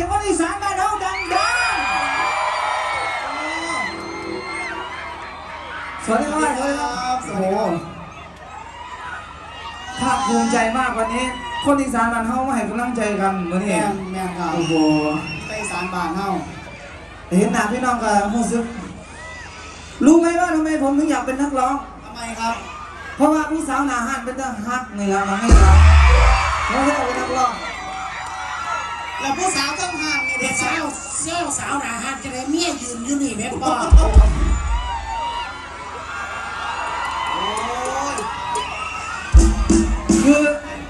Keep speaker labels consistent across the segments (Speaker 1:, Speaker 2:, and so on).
Speaker 1: ียงคนอีสานบ้านเฮาดังๆสวัสดีครับสวัสดีครับโอ้โหภาคภูมิใจมากวันนี้ คนอีสานบ้านเฮามาให้กำลังใจกัน
Speaker 2: วั
Speaker 1: น
Speaker 2: นี้แม่นครับ
Speaker 1: โอ้โห
Speaker 2: ไปอีสานบ้านเฮา
Speaker 1: เห็นหน้าพี่น้องกันรู้สึกรู้ไหมว่าทำไมผมถึงอยากเป็นนักร้อง
Speaker 2: ทำไมครับ
Speaker 1: เพราะว่าผู้สาวหน้าหันเป็นตาฮักเหนือมาให้เราเขาเรียกเป็นนักร้อง
Speaker 2: แล้วผู้สาวต้องห่างนี่
Speaker 3: เด็
Speaker 2: เด็
Speaker 3: ก
Speaker 2: ก
Speaker 3: สา
Speaker 2: สาวว
Speaker 3: เซลสาวหนาหันจะได้เมียยืนอยู่นี่แม่พ่อ
Speaker 2: โอ้ย
Speaker 1: คือ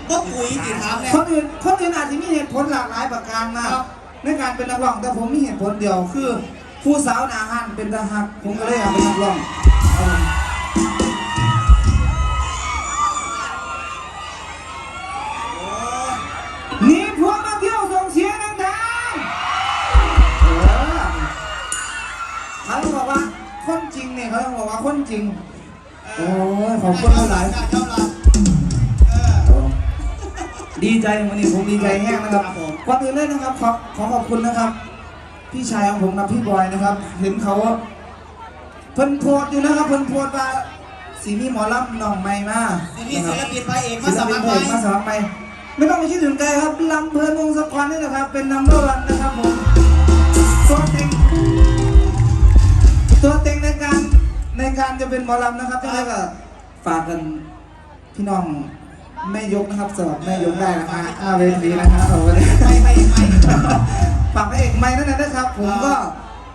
Speaker 2: บ่ปุ๋ยติถามเนี่ย
Speaker 1: คนอื่นคนอื่นอาจจะมีเหตุผลหลากหลายประการมาก
Speaker 2: ครับ
Speaker 1: ในการเป็นนักร้องแต่ผมมีเหตุผลเดียวคือ ผู้สาวหน้าห้านเป็นทหารผมก็เลยอยากเป็นนักร้อง เนี่ยเขาต้องบอกว่าคนจริง โอ้ยขอบคุณหลาย
Speaker 2: เจ้าละเออ
Speaker 1: ดีใจวันนี้ผมดีใจแห้งนะครับ
Speaker 2: ครับผม
Speaker 1: ก่อนอื่นเลยนะครับขอขอขอบคุณนะครับ พี่ชายของผมนะพี่บอยนะครับ เห็นเขาเพิ่นโพสต์อยู่นะครับเพิ่นโพสต์ว่าสีมีหมอลำน้องใหม่มา
Speaker 2: ทีนี้
Speaker 1: นะค
Speaker 2: ศิ
Speaker 1: รับ
Speaker 2: ลปินพระเอกมา
Speaker 1: ศิ
Speaker 2: ส
Speaker 1: ลปิ
Speaker 2: มันคร
Speaker 1: เพลงมาสมัครไปไม่ต้องไปคิดถึงไกลครับลำเพลินวงสะกรนี่แหละครับ เป็นนัมเบอร์วันนะครับผมตัวเต็งตัวเต็ง ในการในการจะเป็นหมอลำนะครับที่นี่ก็ฝากกันพี่น้องแม่ยกนะครับสำหรับแม่ยกได้นะฮะหน้าเวทีนะครับเอาไว้
Speaker 2: ไปไปไป
Speaker 1: ฝากพระเอกไม่นั่นนะครับ ผมก็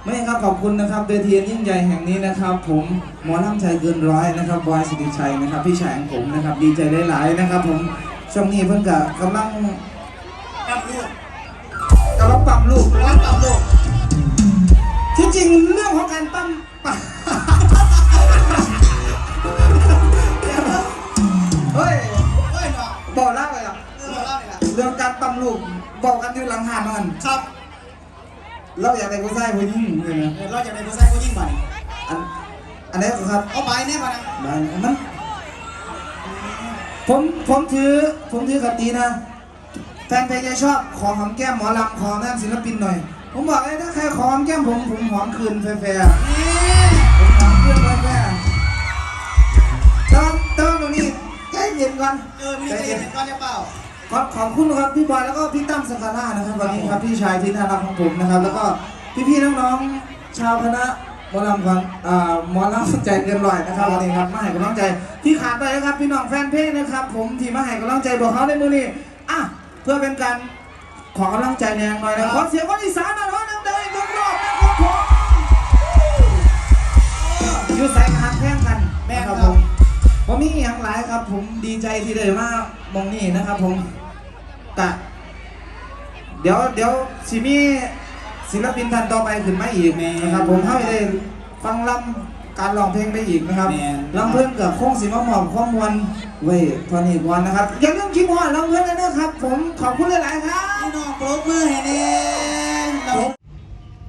Speaker 1: ไม่ครับขอบคุณนะครับเวทีอันยิ่งใหญ่แห่งนี้นะครับ ผมหมอลำใจเกินร้อยนะครับบอยสิริชัยนะครับ พี่ชายของผมนะครับ ดีใจหลายๆนะครับ ผมช่วงนี้เพิ่งกะกำลัง
Speaker 2: กับลูก
Speaker 1: กำลังปรับลูก
Speaker 2: ร้านกับลูก
Speaker 1: ที่จริงเรื่องของการปั้มปะ เล่าเลย
Speaker 2: ล่ะ
Speaker 1: เรื่องการปั้มลูกบอกกันอยู่หลังหานมัน
Speaker 2: ครับ
Speaker 1: เราอยากได้ผู้ชายผู้หญิงเลยนะ
Speaker 2: เออเราจะได้ผู้ชายผู้หญิงบ่นี่
Speaker 1: อันอันนี้ครับ
Speaker 2: เอาไปแน่บ่นะ
Speaker 1: บ้านมันผมผมถือผมถือคตินะแฟนเพลงจะชอบขอหอมแก้มหมอลำขอแม่ศิลปินหน่อย ผมบอกเลยถ้าใครขอหอมแก้มผมผมหอมคืนแฟร์
Speaker 2: นี่
Speaker 1: ๆผมหอมคืนแฟร์ๆตอนตอนตรงนี้ใจเย็นก่อน
Speaker 2: เออมีใจเย็นก่อนจะเปล่า
Speaker 1: ขอบขอบคุณครับพี่บอยแล้วก็พี่ตั้มสังฆราชนะครับวันนี้ครับพี่ชายที่น่ารักของผมนะครับ แล้วก็พี่ๆน้องๆชาวคณะหมอลำของอ่าหมอลำใจเกินร้อยนะครับวันนี้ครับมาให้กำลังใจที่ขาดไปนะครับพี่น้องแฟนเพลงนะครับ ผมที่มาให้กำลังใจบอกเขาในมือนี้อะเพื่อเป็นการขอกำลังใจแนงหน่อยนะขอเสียงคนอีสานหน่อยว่าดังๆทุกรอบนะครับผมอยู่ใส่หักแพงกันนะครับผม มมีอย่างหลายครับ ผมดีใจที่ได้มามองนี่นะครับ ผมกะเดี๋ยวเดี๋ยวสิมีศิลปินท่านต่อไปขึ้นมาอีกนะครับ ผมให้ได้ฟังลำการร้องเพลงไปอีกนะครับลำเพื่อนกับโค้งสีมะหมอบข้อมวลไว้ทอนี้ก่อนนะครับอย่าลืมคิดว่าลำเพื่อนเลยนะครับ ผมขอบคุณหลาย ๆ ครับ
Speaker 2: พี่น้องปรบมือให้แน่เรา